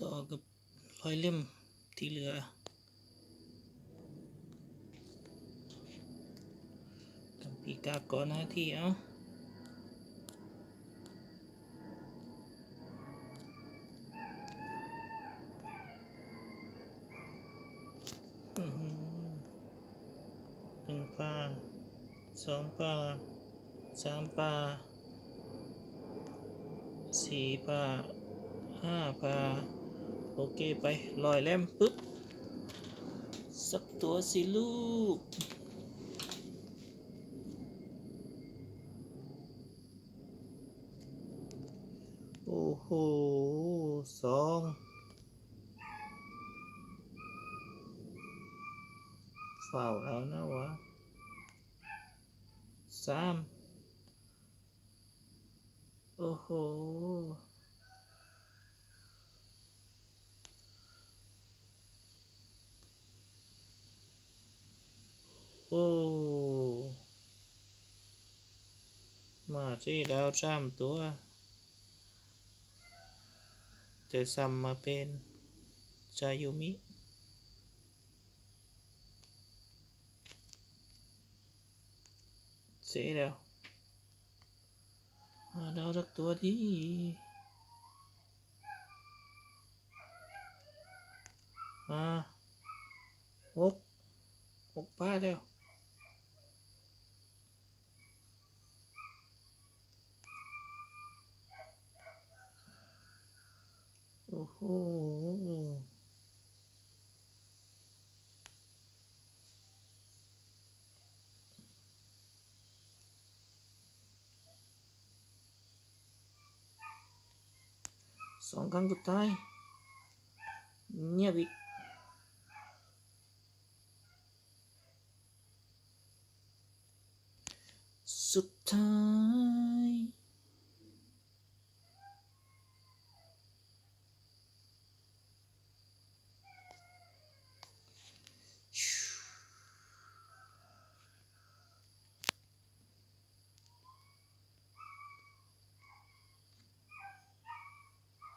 ต่อกับรอยเล่มที่เหลือกับปีกาก่อนหน้าที่เอาอื้อหือหนึ่งปลาสองปลาสามปลาสี่ปลาห้าปลา โอเคไปลอยเล่มปึ๊บ สักตัวสิลูก โอ้โหสองฝ่าแล้วนะวะสามโอ้โห โอ้มาที่ดาวสามตัวแต่ซ้ำมาเป็นจายุมิเสียแล้วมาดาวสักตัวดีมาหกหกป้าแล้ว โอ้โห สองครั้งสุดท้ายเงียบอีกสุดท้าย